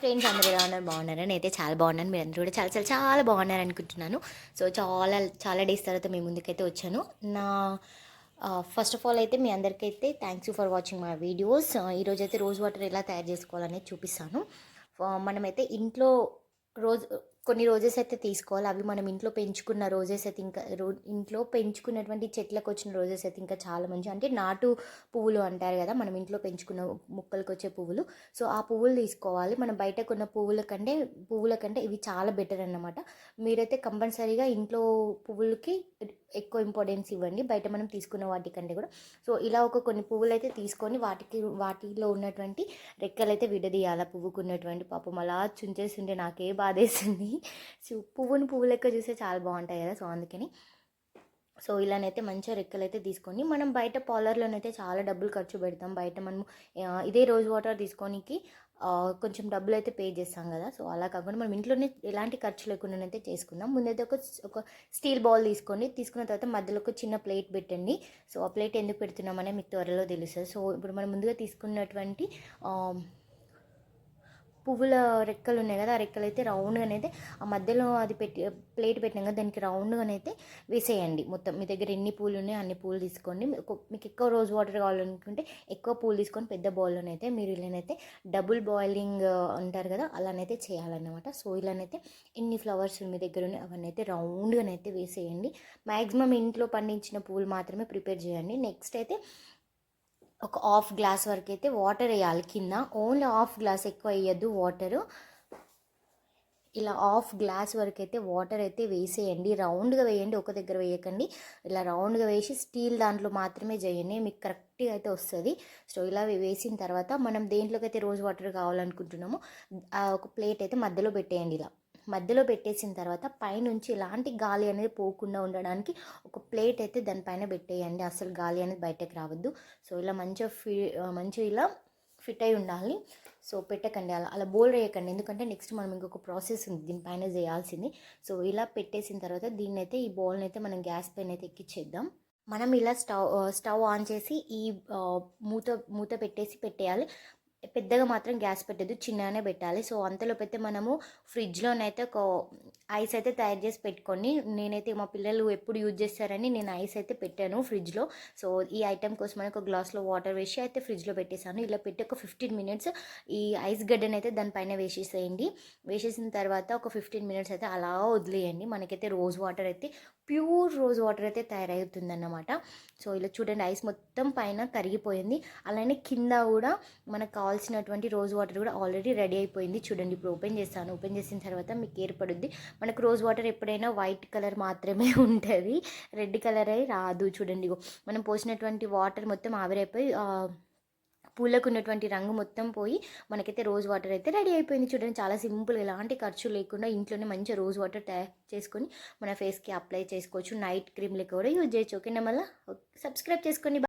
Friends అందరూ ఎలా ఉన్నారు? బాగున్నారు? నేనైతే చాలా బాగున్నాను. మీరు అందరూ కూడా చాలా చాలా చాలా బాగున్నారు అనుకుంటున్నాను. సో చాలా చాలా డేస్ తర్వాత మీ ముందుకైతే వచ్చాను. నా ఫస్ట్ ఆఫ్ ఆల్ అయితే మీ అందరికైతే thanks you for watching my videos ఈరోజు అయితే రోజ్ వాటర్ ఎలా తయారు చేసుకోవాలనేది చూపిస్తాను. మనమైతే ఇంట్లో రోజు కొన్ని రోజెస్ అయితే తీసుకోవాలి. అవి మనం ఇంట్లో పెంచుకున్న రోజెస్ అయితే ఇంకా రో ఇంట్లో పెంచుకున్నటువంటి చెట్లకు వచ్చిన రోజెస్ అయితే ఇంకా చాలా మంచి అంటే నాటు పువ్వులు అంటారు కదా మనం ఇంట్లో పెంచుకున్న మొక్కలకు వచ్చే పువ్వులు. సో ఆ పువ్వులు తీసుకోవాలి. మనం బయట కొన్న పువ్వుల కంటే పువ్వుల కంటే ఇవి చాలా బెటర్ అన్నమాట. మీరైతే కంపల్సరీగా ఇంట్లో పువ్వులకి ఎక్కువ ఇంపార్టెన్స్ ఇవ్వండి. బయట మనం తీసుకున్న వాటికంటే కూడా. సో ఇలా ఒక కొన్ని పువ్వులు అయితే తీసుకొని వాటికి వాటిలో ఉన్నటువంటి రెక్కలు అయితే విడదీయాలి. ఆ పువ్వుకు ఉన్నటువంటి పాపం అలా చుంచేస్తుంటే నాకే బాధేస్తుంది సో పువ్వుని పువ్వు లెక్క చూస్తే చాలా బాగుంటాయి కదా. సో అందుకని. సో ఇలానైతే మంచిగా రెక్కలు అయితే తీసుకొని మనం బయట పార్లర్లోనైతే చాలా డబ్బులు ఖర్చు పెడతాం. బయట మనం ఇదే రోజ్ వాటర్ తీసుకోనికి కొంచెం డబ్బులు అయితే పే చేస్తాం కదా. సో అలా కాకుండా మనం ఇంట్లోనే ఎలాంటి ఖర్చు లేకుండానైతే చేసుకుందాం. ముందైతే ఒక ఒక స్టీల్ బౌల్ తీసుకోండి తీసుకున్న తర్వాత మధ్యలో ఒక చిన్న ప్లేట్ పెట్టండి. సో ఆ ప్లేట్ ఎందుకు పెడుతున్నామనే మీకు త్వరలో తెలుస్తుంది. సో ఇప్పుడు మనం ముందుగా తీసుకున్నటువంటి పువ్వుల రెక్కలు ఉన్నాయి కదా ఆ రెక్కలు అయితే రౌండ్గానైతే ఆ మధ్యలో అది పెట్టి ప్లేట్ పెట్టినాం కదా దానికి రౌండ్గానైతే వేసేయండి. మొత్తం మీ దగ్గర ఎన్ని పూలు ఉన్నాయో అన్ని పూలు తీసుకోండి. మీకు ఎక్కువ రోజు వాటర్ కావాలనుకుంటే ఎక్కువ పూలు తీసుకొని పెద్ద బౌల్లోనైతే మీరు ఇలానైతే డబుల్ బాయిలింగ్ అంటారు కదా అలానైతే చేయాలన్నమాట. సో ఇలానైతే ఎన్ని ఫ్లవర్స్ మీ దగ్గర ఉన్నాయి అవన్నీ అయితే రౌండ్గానైతే వేసేయండి. మ్యాక్సిమం ఇంట్లో పండించిన పూలు మాత్రమే ప్రిపేర్ చేయండి. నెక్స్ట్ అయితే ఒక హాఫ్ గ్లాస్ వరకు అయితే వాటర్ వేయాలి. కింద ఓన్లీ హాఫ్ గ్లాస్ ఎక్కువ వేయద్దు వాటరు. ఇలా హాఫ్ గ్లాస్ వరకు అయితే వాటర్ అయితే వేసేయండి. రౌండ్గా వేయండి ఒక దగ్గర వేయకండి. ఇలా రౌండ్గా వేసి స్టీల్ దాంట్లో మాత్రమే చేయండి. మీకు కరెక్ట్గా అయితే వస్తుంది. సో ఇలా వేసిన తర్వాత మనం దేంట్లోకి అయితే రోజ్ వాటర్ కావాలనుకుంటున్నామో ఒక ప్లేట్ అయితే మధ్యలో పెట్టేయండి ఇలా. మధ్యలో పెట్టేసిన తర్వాత పైనుంచి ఎలాంటి గాలి అనేది పోకుండా ఉండడానికి ఒక ప్లేట్ అయితే దానిపైన పెట్టేయండి. అసలు గాలి అనేది బయటకు రావద్దు. సో ఇలా మంచిగా ఫి మంచిగా ఇలా ఫిట్ అయి ఉండాలి. సో పెట్టకండి. అలా అలా బోల్ వేయకండి. ఎందుకంటే నెక్స్ట్ మనం ఇంకొక ప్రాసెస్ ఉంది. దీనిపైన చేయాల్సింది. సో ఇలా పెట్టేసిన తర్వాత దీన్ని అయితే ఈ బౌల్ని అయితే మనం గ్యాస్ పైన అయితే ఎక్కిచ్చేద్దాం. మనం ఇలా స్టవ్ స్టవ్ ఆన్ చేసి ఈ మూత మూత పెట్టేసి పెట్టేయాలి. పెద్దగా మాత్రం గ్యాస్ పెట్టద్దు చిన్నగానే పెట్టాలి. సో అంతలోపు అయితే మనము ఫ్రిడ్జ్లోనైతే ఒక ఐస్ అయితే తయారు చేసి పెట్టుకొని నేనైతే మా పిల్లలు ఎప్పుడు యూజ్ చేస్తారని నేను ఐస్ అయితే పెట్టాను ఫ్రిడ్జ్లో. సో ఈ ఐటెం కోసం ఒక గ్లాస్లో వాటర్ వేసి అయితే ఫ్రిడ్జ్లో పెట్టేశాను. ఇలా పెట్టి ఒక ఫిఫ్టీన్ మినిట్స్ ఈ ఐస్ గడ్డని అయితే దానిపైన వేసేసేయండి. వేసేసిన తర్వాత ఒక ఫిఫ్టీన్ మినిట్స్ అయితే అలా వదిలేయండి. మనకైతే రోజ్ వాటర్ అయితే ప్యూర్ రోజ్ వాటర్ అయితే తయారవుతుందన్నమాట. సో ఇలా చూడండి ఐస్ మొత్తం పైన కరిగిపోయింది. అలానే కింద కూడా మనకు కావాల్సినటువంటి రోజ్ వాటర్ కూడా ఆల్రెడీ రెడీ అయిపోయింది. చూడండి ఇప్పుడు ఓపెన్ చేస్తాను ఓపెన్ చేసిన తర్వాత మీకు ఏర్పడుద్ది. మనకు రోజ్ వాటర్ ఎప్పుడైనా వైట్ కలర్ మాత్రమే ఉంటుంది. రెడ్ కలర్ అయి రాదు. చూడండి మనం పోసినటువంటి వాటర్ మొత్తం ఆవిరైపోయి పూలకు ఉన్నటువంటి రంగు మొత్తం పోయి మనకైతే రోజ్ వాటర్ అయితే రెడీ అయిపోయింది. చూడండి చాలా సింపుల్ ఎలాంటి ఖర్చు లేకుండా ఇంట్లోనే మంచిగా రోజ్ వాటర్ తయారు చేసుకొని మన ఫేస్కి అప్లై చేసుకోవచ్చు. నైట్ క్రీమ్ కూడా యూజ్ చేయొచ్చు. ఓకేనా మళ్ళీ? సబ్స్క్రైబ్ చేసుకోండి.